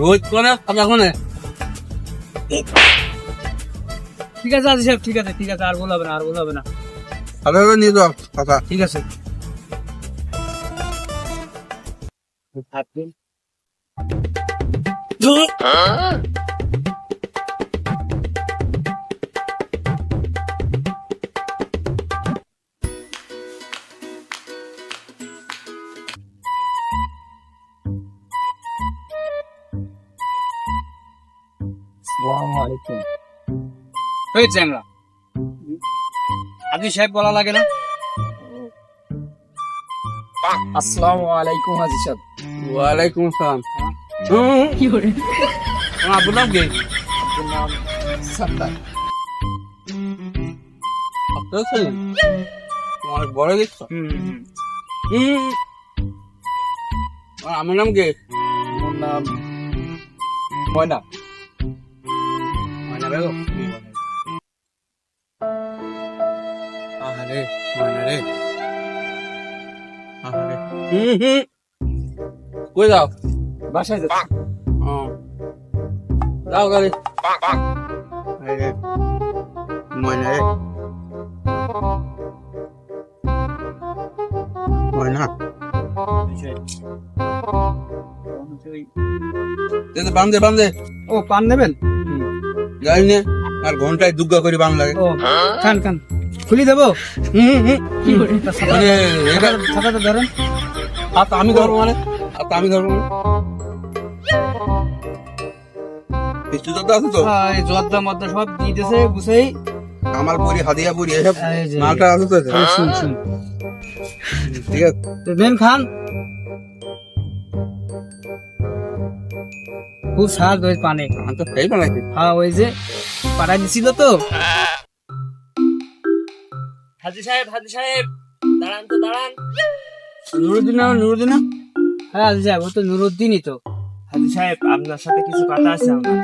রোজ করে কথা শুনে ঠিক আছে আজি সাহেব ঠিক আছে ঠিক আছে আর বলা হবে না আর বলা হবে না। ভালোভাবে নিয়ে যাও কথা ঠিক আছে। ওই চ্যাংরা। আজি সাহেব বলা লাগে না? আসসালামু আলাইকুম হাজি সাহেব। ওয়ালাইকুম আসসালাম হুম কি করে আব্বুর নাম কি? আপনার ছেলে বড় হুম আমার নাম কে? আমার নাম ময়না। বেগম আহারে ময়না রে আহারে। হুম হুম। কই যাও? বাসায় যাচ্ছি। ও। যাও গাড়ি। আরে ময়না? বান্ধে বান্ধে ও পান নেবেন? গাড়ি নে আর ঘন্টায় দুগ্গা করে ও খান খান। খুলি দেবো? মানে ছাতাটা ধরেন। হাত আমি ধরবো মানে? হাত আমি ধরবো মানে? হ্যাঁ, আমার পুরি হাদিয়া পুরি এসব মালটা আছে তো? ঠিক আছে। খান। খুব স্বাদ ওই পানে। আমি তো হ্যাঁ ওই যে পাড়ায় দিছিল তো। হাজি সাহেব হাজি সাহেব দাঁড়ান তো দাঁড়ান। নুরুদ্দিন নুরুদ্দিন হ্যাঁ হাজি সাহেব ও তো নুরুদ্দিনই তো। হাজি সাহেব আপনার সাথে কিছু কথা আছে আমার।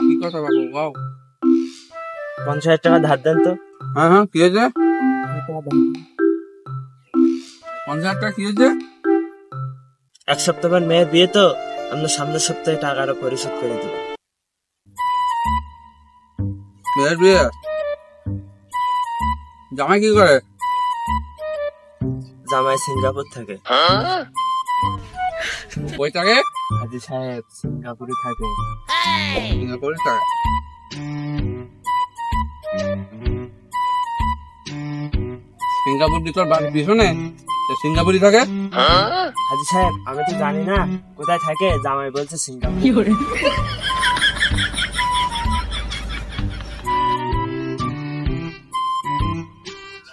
কি কথা বাবু বাও পঞ্চাশ টাকা ধার দেন তো। হ্যাঁ হ্যাঁ কি হয়েছে? পঞ্চাশ টাকা কি হয়েছে? এক সপ্তাহ পর মেয়ের বিয়ে তো। আমরা সামনের সপ্তাহে টাকাটা পরিশোধ করে দেবো। জামাই কি করে? জামাই সিঙ্গাপুর থাকে। ওই টাকে হাজি সাহেব সিঙ্গাপুরে থাকে। সিঙ্গাপুরে টাকা সিঙ্গাপুর কি তোর বাড়ির পিছনে সে সিঙ্গাপুরই থাকে? হাজি সাহেব আমি তো জানি না কোথায় থাকে জামাই বলছে সিঙ্গাপুর।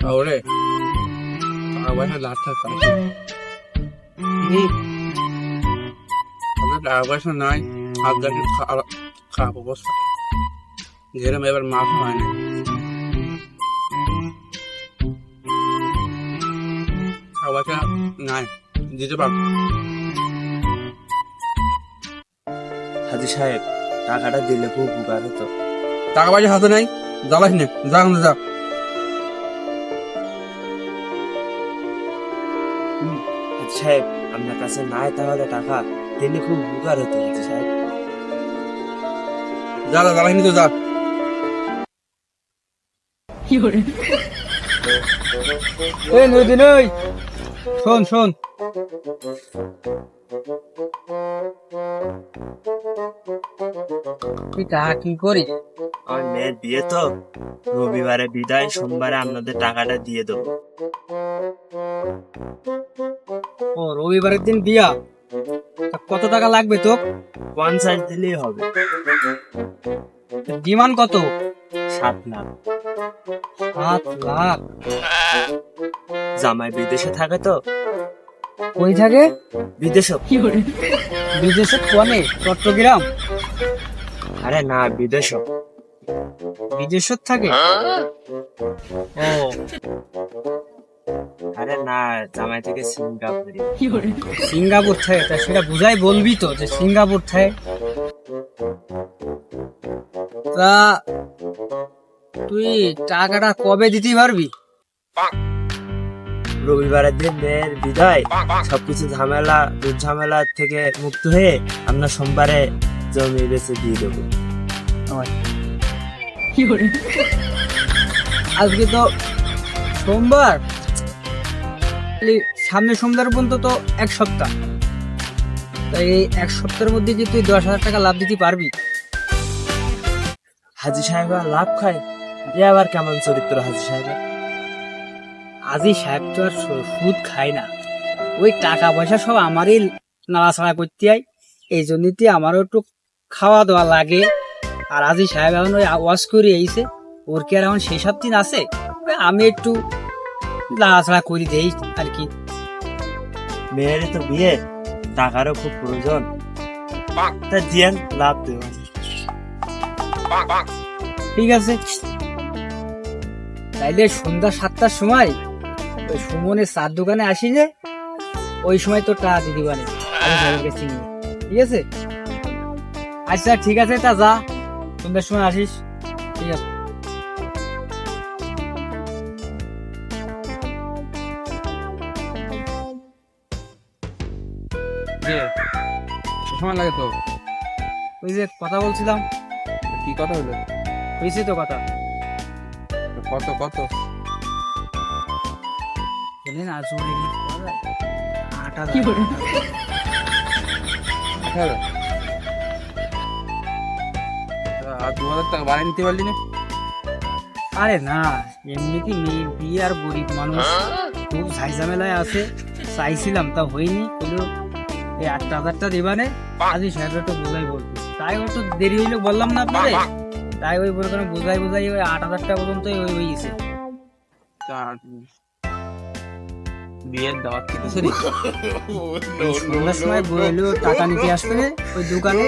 শহরে? টাকা পয়সা লাখটা পাইছে আমাদের টাকা পয়সা নাই হাত দেখে খারাপ খারাপ অবস্থা। ঘেরে এবার মাছ হয় না টাকা পয়সা নাই দিতে পারব। হাজি সাহেব টাকাটা দিলে খুব উপকার হতো। টাকা পয়সা হাতে নাই জ্বালাস না যা না যা। হাজি সাহেব আপনার কাছে নাই তাহলে টাকা দিলে খুব উপকার হতো হাজি সাহেব। যা যা জ্বালাস তো যা। এই নুরুদ্দিন ওই শোন শোন। তুই টাকা কি করিস আমার মেয়ের বিয়ে তো। রবিবারে বিদায় সোমবারে আপনাদের টাকাটা দিয়ে দেবো। ও রবিবারের দিন বিয়া কত টাকা লাগবে তো পঞ্চাশ দিলেই হবে। ডিমান্ড কত? সাত লাখ। সাত লাখ। জামাই বিদেশে থাকে তো। কই থাকে? বিদেশে। বিদেশে কোনে? চট্টগ্রাম। আরে না বিদেশে। বিদেশত থাকে। ও। আরে না জামাই থেকে সিঙ্গাপুরে। সিঙ্গাপুর থাকে। তা সেটা বুঝাই বলবি তো যে সিঙ্গাপুর থাকে। তা তুই টাকাটা কবে দিতে পারবি? রবিবারের দিন মেয়ের বিদায়। সবকিছু ঝামেলা দুর্ঝামেলা থেকে মুক্ত হয়ে আমরা সোমবারে জমি বেচে দিয়ে দেবো। আজকে তো সোমবার। সামনের সোমবার পর্যন্ত তো এক সপ্তাহ। তাই এই এক সপ্তাহের মধ্যে যে তুই দশ হাজার টাকা লাভ দিতে পারবি? হাজি সাহেব লাভ খায় এ আবার কেমন চরিত্র হাজি সাহেব আজি সাহেব তো আর সুদ খায় না। ওই টাকা পয়সা সব আমারই নাড়াছাড়া করতে হয়। এই জন্যতে আমারও একটু খাওয়া দাওয়া লাগে। আর আজি সাহেব এখন ওই ওয়াশ করে এইছে ওর কি আর এখন সেই সব দিন আছে? আমি একটু নাড়াছাড়া করি দেই আর কি। মেয়ের তো বিয়ে টাকারও খুব প্রয়োজন। তা দিয়েন লাভ দেবো। ঠিক আছে। তাইলে সন্ধ্যা সাতটার সময় ওই সুমনের চার দোকানে আসি যে ওই সময় তো টাকা দিদি কাছে নিয়ে ঠিক আছে? আচ্ছা ঠিক আছে তা যা সন্ধ্যার সময় আসিস। ঠিক আছে। সময় লাগে তো। ওই যে কথা বলছিলাম। কি কথা হলো? হয়েছে তো কথা। কত কত? জানেন আজ ওর এগুলো পাওয়া আট হাজার। আর দু হাজার টাকা বাড়ি নিতে পারলি না? আরে না এমনিতে মেয়ে বিয়ে আর গরিব মানুষ। খুব ঝাইঝামেলায় আছে। চাইছিলাম তা হয়নি। এই আট হাজারটা দেবানে আজই সাহেবরা একটু বোঝাই বলব তাই একটু দেরি হইল বললাম না আপনারে। তাই ওই বলে কোনো বোঝাই বোঝাই ওই আট হাজার টাকা পর্যন্ত ওই ওই গেছে। বিয়ের দাওয়াত খেতেছে রে সন্ধ্যার সময় বলল টাকা নিতে আসবে ওই দোকানে।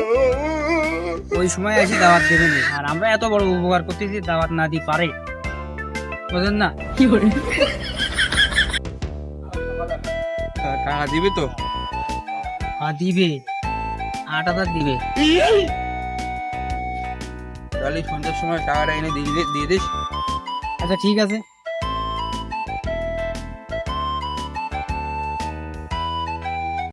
ওই সময় এসে দাওয়াত দেবে আর আমরা এত বড় উপকার করতেছি দাওয়াত না দিই পারে। বুঝলেন না? কি করে টাকা দিবি তো? হ্যাঁ দিবে। আট হাজার দিবে। তাহলে সন্ধ্যার সময় টাকাটা এনে দিয়ে দিয়ে দিস। আচ্ছা ঠিক আছে।